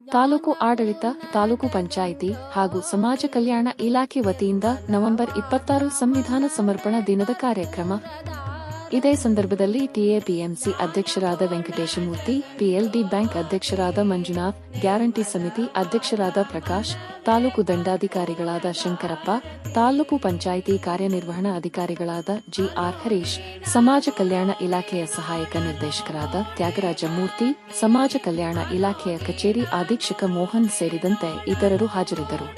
ತಾಲೂಕು ಆಡಳಿತ, ತಾಲೂಕು ಪಂಚಾಯಿತಿ ಹಾಗೂ ಸಮಾಜ ಕಲ್ಯಾಣ ಇಲಾಖೆ ವತಿಯಿಂದ ನವೆಂಬರ್ ಇಪ್ಪತ್ತಾರು ಸಂವಿಧಾನ ಸಮರ್ಪಣಾ ದಿನದ ಕಾರ್ಯಕ್ರಮ ಇದೇ ಸಂದರ್ಭದಲ್ಲಿ ಟಿಎಪಿಎಂಸಿ ಅಧ್ಯಕ್ಷರಾದ ವೆಂಕಟೇಶಮೂರ್ತಿ, ಪಿಎಲ್ಡಿ ಬ್ಯಾಂಕ್ ಅಧ್ಯಕ್ಷರಾದ ಮಂಜುನಾಥ್, ಗ್ಯಾರಂಟಿ ಸಮಿತಿ ಅಧ್ಯಕ್ಷರಾದ ಪ್ರಕಾಶ್, ತಾಲೂಕು ದಂಡಾಧಿಕಾರಿಗಳಾದ ಶಂಕರಪ್ಪ, ತಾಲೂಕು ಪಂಚಾಯಿತಿ ಕಾರ್ಯನಿರ್ವಹಣಾ ಅಧಿಕಾರಿಗಳಾದ ಜಿಆರ್ ಹರೀಶ್, ಸಮಾಜ ಕಲ್ಯಾಣ ಇಲಾಖೆಯ ಸಹಾಯಕ ನಿರ್ದೇಶಕರಾದ ತ್ಯಾಗರಾಜ ಮೂರ್ತಿ, ಸಮಾಜ ಕಲ್ಯಾಣ ಇಲಾಖೆಯ ಕಚೇರಿ ಅಧೀಕ್ಷಕ ಮೋಹನ್ ಸೇರಿದಂತೆ ಇತರರು ಹಾಜರಿದ್ದರು.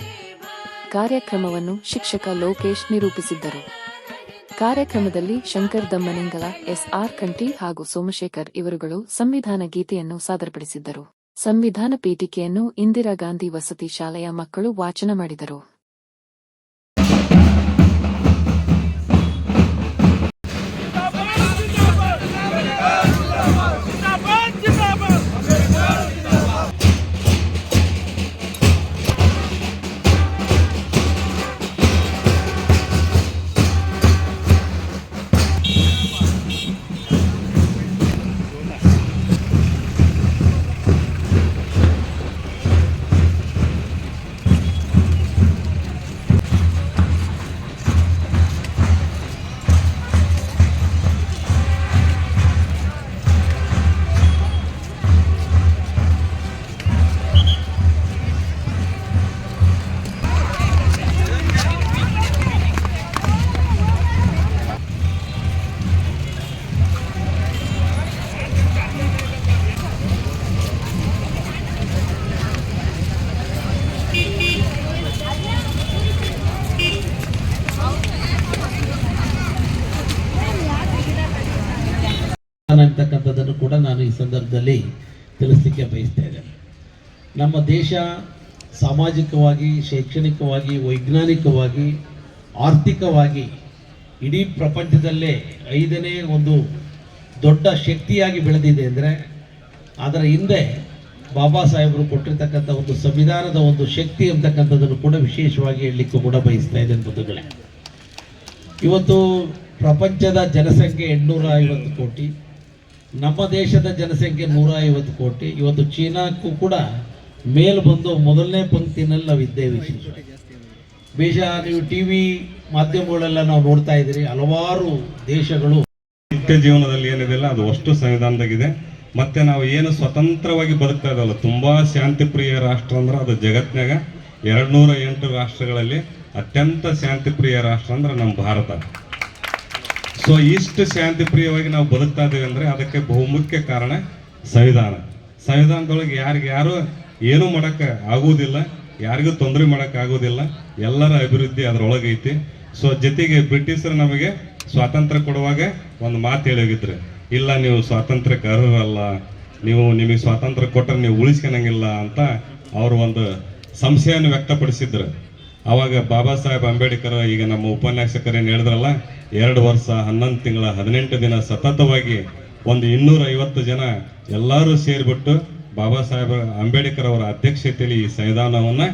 ಕಾರ್ಯಕ್ರಮವನ್ನು ಶಿಕ್ಷಕ ಲೋಕೇಶ್ ನಿರೂಪಿಸಿದ್ದರು. ಕಾರ್ಯಕ್ರಮದಲ್ಲಿ ಶಂಕರ್ ದಮ್ಮನಿಂಗಲ, ಎಸ್ಆರ್ ಕಂಠಿ ಹಾಗೂ ಸೋಮಶೇಖರ್ ಇವರುಗಳು ಸಂವಿಧಾನ ಗೀತೆಯನ್ನು ಸಾದರಪಡಿಸಿದ್ದರು. ಸಂವಿಧಾನ ಪೀಠಿಕೆಯನ್ನು ಇಂದಿರಾ ಗಾಂಧಿ ವಸತಿ ಶಾಲೆಯ ಮಕ್ಕಳು ವಾಚನ ಮಾಡಿದರು. ಅಂತಕ್ಕಂಥದ್ದನ್ನು ಕೂಡ ನಾನು ಈ ಸಂದರ್ಭದಲ್ಲಿ ತಿಳಿಸ್ಲಿಕ್ಕೆ ಬಯಸ್ತಾ ಇದ್ದೇನೆ. ನಮ್ಮ ದೇಶ ಸಾಮಾಜಿಕವಾಗಿ, ಶೈಕ್ಷಣಿಕವಾಗಿ, ವೈಜ್ಞಾನಿಕವಾಗಿ, ಆರ್ಥಿಕವಾಗಿ ಇಡೀ ಪ್ರಪಂಚದಲ್ಲೇ ಐದನೇ ಒಂದು ದೊಡ್ಡ ಶಕ್ತಿಯಾಗಿ ಬೆಳೆದಿದೆ ಅಂದರೆ, ಅದರ ಹಿಂದೆ ಬಾಬಾ ಸಾಹೇಬರು ಕೊಟ್ಟಿರ್ತಕ್ಕಂಥ ಒಂದು ಸಂವಿಧಾನದ ಒಂದು ಶಕ್ತಿ ಅಂತಕ್ಕಂಥದ್ದನ್ನು ಕೂಡ ವಿಶೇಷವಾಗಿ ಹೇಳಲಿಕ್ಕೂ ಕೂಡ ಬಯಸ್ತಾ ಇದ್ದೇನೆ ಬಂಧುಗಳೇ. ಇವತ್ತು ಪ್ರಪಂಚದ ಜನಸಂಖ್ಯೆ ಎಂಟುನೂರ ಐವತ್ತು ಕೋಟಿ ನಮ್ಮ ದೇಶದ ಜನಸಂಖ್ಯೆ ನೂರ ಐವತ್ತು ಕೋಟಿ. ಇವತ್ತು ಚೀನಾಕ್ಕೂ ಕೂಡ ಮೇಲ್ ಬಂದು ಮೊದಲನೇ ಪಂಕ್ತಿನಲ್ಲಿ ನಾವು ಇದ್ದೇವೆ ಬೇಷ ನೀವು ಟಿ ವಿ ಮಾಧ್ಯಮಗಳೆಲ್ಲ ನಾವು ನೋಡ್ತಾ ಇದ್ದೀರಿ. ಹಲವಾರು ದೇಶಗಳು ನಿತ್ಯ ಜೀವನದಲ್ಲಿ ಏನಿದೆಯಲ್ಲ, ಅದು ಅಷ್ಟು ಸಂವಿಧಾನದಾಗಿದೆ ಮತ್ತೆ ನಾವು ಏನು ಸ್ವತಂತ್ರವಾಗಿ ಬದುಕ್ತಾ ಇದ್ದಲ್ಲ, ತುಂಬಾ ಶಾಂತಿಪ್ರಿಯ ರಾಷ್ಟ್ರ ಅಂದ್ರೆ ಅದು ಜಗತ್ನಾಗ ಎರಡ್ನೂರ ಎಂಟು ರಾಷ್ಟ್ರಗಳಲ್ಲಿ ಅತ್ಯಂತ ಶಾಂತಿಪ್ರಿಯ ರಾಷ್ಟ್ರ ಅಂದ್ರೆ ನಮ್ಮ ಭಾರತ. ಸೊ ಇಷ್ಟು ಶಾಂತಿಪ್ರಿಯವಾಗಿ ನಾವು ಬದುಕ್ತಾ ಇದ್ದೇವೆ ಅಂದ್ರೆ ಅದಕ್ಕೆ ಬಹುಮುಖ್ಯ ಕಾರಣ ಸಂವಿಧಾನ. ಸಂವಿಧಾನದೊಳಗೆ ಯಾರಿಗೆ ಯಾರು ಏನೂ ಮಾಡೋಕ್ಕೆ ಆಗುವುದಿಲ್ಲ, ಯಾರಿಗೂ ತೊಂದರೆ ಮಾಡೋಕ್ಕೆ ಆಗುವುದಿಲ್ಲ, ಎಲ್ಲರ ಅಭಿವೃದ್ಧಿ ಅದರೊಳಗೆ ಐತಿ. ಸೊ ಜೊತೆಗೆ ಬ್ರಿಟಿಷರು ನಮಗೆ ಸ್ವಾತಂತ್ರ್ಯ ಕೊಡುವಾಗ ಒಂದು ಮಾತು ಹೇಳೋಗಿದ್ರು ಇಲ್ಲ, ನೀವು ಸ್ವಾತಂತ್ರ್ಯಕ್ಕೆ ಅರ್ಹರಲ್ಲ, ನೀವು ನಿಮಗೆ ಸ್ವಾತಂತ್ರ್ಯ ಕೊಟ್ಟರೆ ನೀವು ಉಳಿಸ್ಕೊಳಂಗಿಲ್ಲ ಅಂತ ಅವರು ಒಂದು ಸಂಶಯವನ್ನು ವ್ಯಕ್ತಪಡಿಸಿದ್ರು. ಆವಾಗ ಬಾಬಾ ಸಾಹೇಬ್ ಅಂಬೇಡ್ಕರ್, ಈಗ ನಮ್ಮ ಉಪನ್ಯಾಸಕರೇನು ಹೇಳಿದ್ರಲ್ಲ ಎರಡು ವರ್ಷ ಹನ್ನೊಂದು ತಿಂಗಳ ಹದಿನೆಂಟು ದಿನ ಸತತವಾಗಿ ಒಂದು ಇನ್ನೂರ ಜನ ಎಲ್ಲರೂ ಸೇರಿಬಿಟ್ಟು ಬಾಬಾ ಸಾಹೇಬ್ ಅಂಬೇಡ್ಕರ್ ಅವರ ಅಧ್ಯಕ್ಷತೆಯಲ್ಲಿ ಈ ಸಂವಿಧಾನವನ್ನು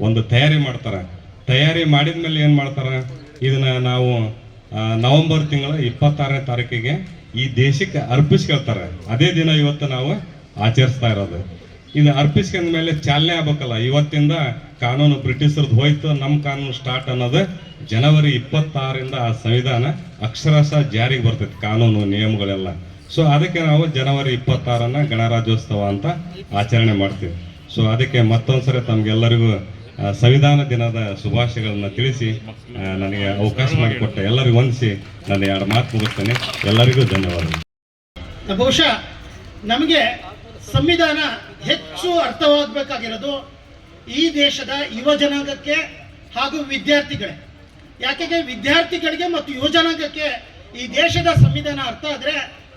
ಒಂದು ತಯಾರಿ ಮಾಡ್ತಾರೆ. ತಯಾರಿ ಮಾಡಿದ ಮೇಲೆ ಏನು ಮಾಡ್ತಾರೆ? ಇದನ್ನ ನಾವು ನವೆಂಬರ್ ತಿಂಗಳ ಇಪ್ಪತ್ತಾರನೇ ತಾರೀಕಿಗೆ ಈ ದೇಶಕ್ಕೆ ಅರ್ಪಿಸ್ಕೊಳ್ತಾರೆ ಅದೇ ದಿನ ಇವತ್ತು ನಾವು ಆಚರಿಸ್ತಾ ಇರೋದು. ಇದು ಅರ್ಪಿಸ್ಕೊಂಡ ಮೇಲೆ ಚಾಲನೆ ಆಗ್ಬೇಕಲ್ಲ. ಇವತ್ತಿಂದ ಕಾನೂನು ಬ್ರಿಟಿಷರದ್ದು ಹೋಯ್ತು, ನಮ್ಮ ಕಾನೂನು ಸ್ಟಾರ್ಟ್ ಅನ್ನೋದು ಜನವರಿ ಇಪ್ಪತ್ತಾರರಿಂದ ಆ ಸಂವಿಧಾನ ಅಕ್ಷರಶಃ ಜಾರಿಗೆ ಬರ್ತೈತೆ, ಕಾನೂನು ನಿಯಮಗಳೆಲ್ಲ. ಸೊ ಅದಕ್ಕೆ ನಾವು ಜನವರಿ ಇಪ್ಪತ್ತಾರನ್ನ ಗಣರಾಜ್ಯೋತ್ಸವ ಅಂತ ಆಚರಣೆ ಮಾಡ್ತೀವಿ. ಸೊ ಅದಕ್ಕೆ ಮತ್ತೊಂದ್ಸರಿ ತಮ್ಗೆಲ್ಲರಿಗೂ ಸಂವಿಧಾನ ದಿನದ ಶುಭಾಶಯಗಳನ್ನು ತಿಳಿಸಿ ನನಗೆ ಅವಕಾಶ ಮಾಡಿಕೊಟ್ಟ ಎಲ್ಲರಿಗೂ ವಂದಿಸಿ ನನ್ನ ಎರಡು ಮಾತು ಮುಗಿಸ್ತೇನೆ. ಎಲ್ಲರಿಗೂ ಧನ್ಯವಾದಗಳು. ಬಹುಶಃ ನಮಗೆ ಸಂವಿಧಾನ ಹೆಚ್ಚು ಅರ್ಥವಾಗಬೇಕಾಗಿರೋದು ಈ ದೇಶದ ಯುವ ಜನಾಂಗಕ್ಕೆ ಹಾಗೂ ವಿದ್ಯಾರ್ಥಿಗಳೇ. ಯಾಕೆಂದ್ರೆ ವಿದ್ಯಾರ್ಥಿಗಳಿಗೆ ಮತ್ತು ಯುವಜನಾಂಗಕ್ಕೆ ಈ ದೇಶದ ಸಂವಿಧಾನ ಅರ್ಥ ಆದರೆ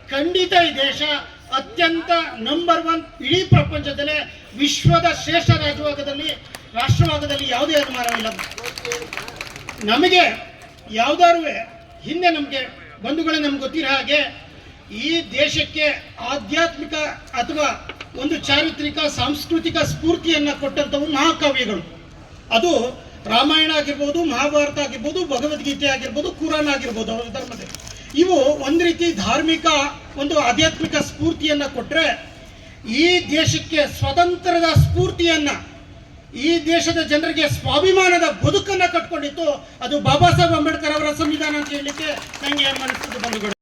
ಖಂಡಿತ ಈ ದೇಶ ಅತ್ಯಂತ ನಂಬರ್ ಒನ್ ಇಡೀ ಪ್ರಪಂಚದಲ್ಲೇ ವಿಶ್ವದ ಶ್ರೇಷ್ಠ ರಾಜವಾಗದಲ್ಲಿ ರಾಷ್ಟ್ರವಾಗದಲ್ಲಿ ಯಾವುದೇ ಅನುಮಾನವಿಲ್ಲ. ನಮಗೆ ಯಾವ್ದಾರು ಹಿಂದೆ ನಮಗೆ ಬಂಧುಗಳೇ ನಮ್ಗೆ ಗೊತ್ತಿರೋ ಹಾಗೆ ಈ ದೇಶಕ್ಕೆ ಆಧ್ಯಾತ್ಮಿಕ ಅಥವಾ ಒಂದು ಚಾರಿತ್ರಿಕ, ಸಾಂಸ್ಕೃತಿಕ ಸ್ಫೂರ್ತಿಯನ್ನು ಕೊಟ್ಟಂಥವು ಮಹಾಕಾವ್ಯಗಳು. ಅದು ರಾಮಾಯಣ ಆಗಿರ್ಬೋದು, ಮಹಾಭಾರತ ಆಗಿರ್ಬೋದು, ಭಗವದ್ಗೀತೆ ಆಗಿರ್ಬೋದು ಕುರಾನ್ ಆಗಿರ್ಬೋದು, ಅವರ ಧರ್ಮದಲ್ಲಿ ಇವು ಒಂದು ರೀತಿ ಧಾರ್ಮಿಕ, ಒಂದು ಆಧ್ಯಾತ್ಮಿಕ ಸ್ಫೂರ್ತಿಯನ್ನು ಕೊಟ್ಟರೆ ಈ ದೇಶಕ್ಕೆ ಸ್ವತಂತ್ರದ ಸ್ಫೂರ್ತಿಯನ್ನು, ಈ ದೇಶದ ಜನರಿಗೆ ಸ್ವಾಭಿಮಾನದ ಬದುಕನ್ನ ಕಟ್ಕೊಂಡಿತ್ತು. ಅದು ಬಾಬಾ ಸಾಹೇಬ್ ಅಂಬೇಡ್ಕರ್ ಅವರ ಸಂವಿಧಾನ ಅಂತ ಹೇಳಲಿಕ್ಕೆ ನನಗೆ ಮನಸ್ಸಿಗೆ ಬಂಧುಗಳು